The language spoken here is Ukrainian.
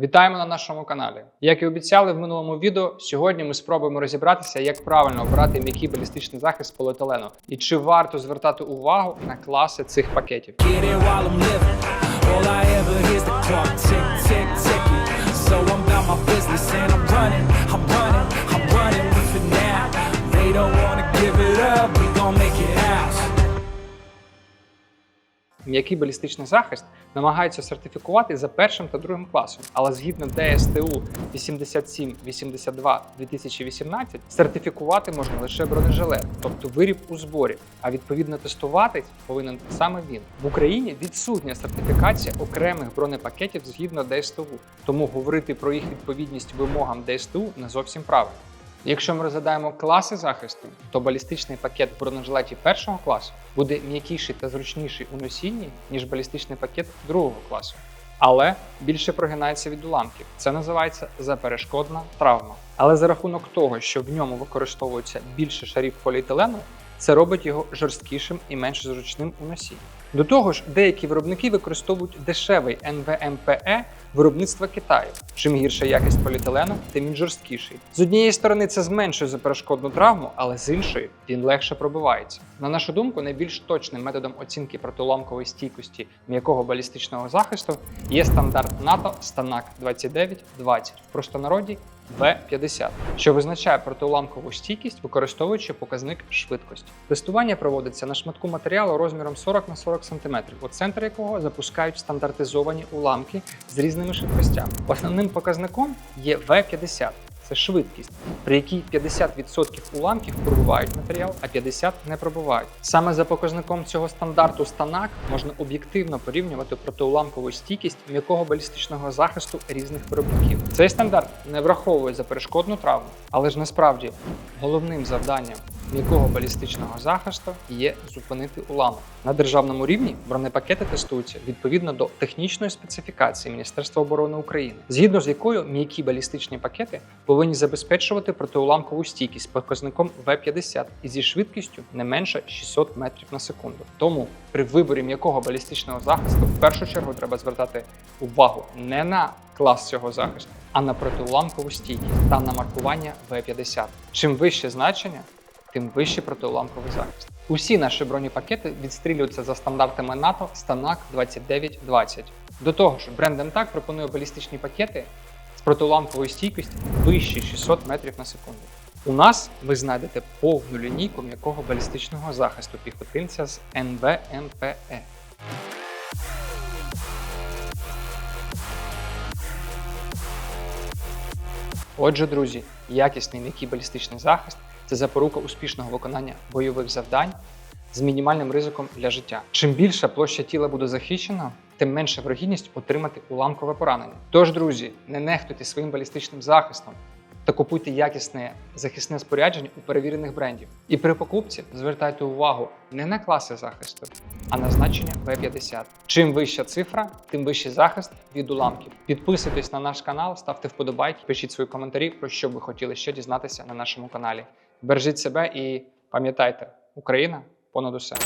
Вітаємо на нашому каналі. Як і обіцяли в минулому відео, сьогодні ми спробуємо розібратися, як правильно обрати м'який балістичний захист з поліетилену і чи варто звертати увагу на класи цих пакетів. So I'm М'який балістичний захист намагаються сертифікувати за першим та другим класом, але згідно ДСТУ 8782 2018 сертифікувати можна лише бронежилет, тобто виріб у зборі. А відповідно тестувати повинен саме він. В Україні відсутня сертифікація окремих бронепакетів згідно ДСТУ, тому говорити про їх відповідність вимогам ДСТУ не зовсім правильно. Якщо ми розглядаємо класи захисту, то балістичний пакет в бронежилеті першого класу буде м'якіший та зручніший у носінні, ніж балістичний пакет другого класу, але більше прогинається від уламків. Це називається заперешкодна травма. Але за рахунок того, що в ньому використовується більше шарів поліетилену, це робить його жорсткішим і менш зручним у носінні. До того ж, деякі виробники використовують дешевий НВМПЕ виробництва Китаю. Чим гірша якість поліетилену, тим він жорсткіший. З однієї сторони, це зменшує заперешкодну травму, але з іншої він легше пробивається. На нашу думку, найбільш точним методом оцінки протиуламкової стійкості м'якого балістичного захисту є стандарт НАТО Станак 2920 в простонароді В50, що визначає протиуламкову стійкість, використовуючи показник швидкості. Тестування проводиться на шматку матеріалу розміром 40 на 40 см, у центр якого запускають стандартизовані уламки з різними швидкостями. Основним показником є В50. Це швидкість, при якій 50% уламків пробивають матеріал, а 50% не пробивають. Саме за показником цього стандарту станак можна об'єктивно порівнювати протиуламкову стійкість м'якого балістичного захисту різних виробників. Цей стандарт не враховує заперешкодну травму, але ж насправді головним завданням м'якого балістичного захисту є зупинити уламок. На державному рівні бронепакети тестуються відповідно до технічної специфікації Міністерства оборони України, згідно з якою м'які балістичні пакети повинні забезпечувати протиуламкову стійкість показником В50 і зі швидкістю не менше 600 метрів на секунду. Тому при виборі м'якого балістичного захисту в першу чергу треба звертати увагу не на клас цього захисту, а на протиуламкову стійкість та на маркування В50. Чим вище значення, тим вищий протиуламковий захист. Усі наші бронепакети відстрілюються за стандартами НАТО Станак 2920. До того ж, бренд МТАК пропонує балістичні пакети з протиуламковою стійкістю вище 600 метрів на секунду. У нас ви знайдете повну лінійку м'якого балістичного захисту піхотинця з НВМПЕ. Отже, друзі, якісний м'який балістичний захист це запорука успішного виконання бойових завдань з мінімальним ризиком для життя. Чим більша площа тіла буде захищена, тим менша вирогідність отримати уламкове поранення. Тож, друзі, не нехтуйте своїм балістичним захистом та купуйте якісне захисне спорядження у перевірених брендів. І при покупці звертайте увагу не на класи захисту, а на значення V50. Чим вища цифра, тим вищий захист від уламків. Підписуйтесь на наш канал, ставте вподобайки, пишіть свої коментарі, про що ви хотіли ще дізнатися на нашому каналі. Бережіть себе і пам'ятайте, Україна понад усе.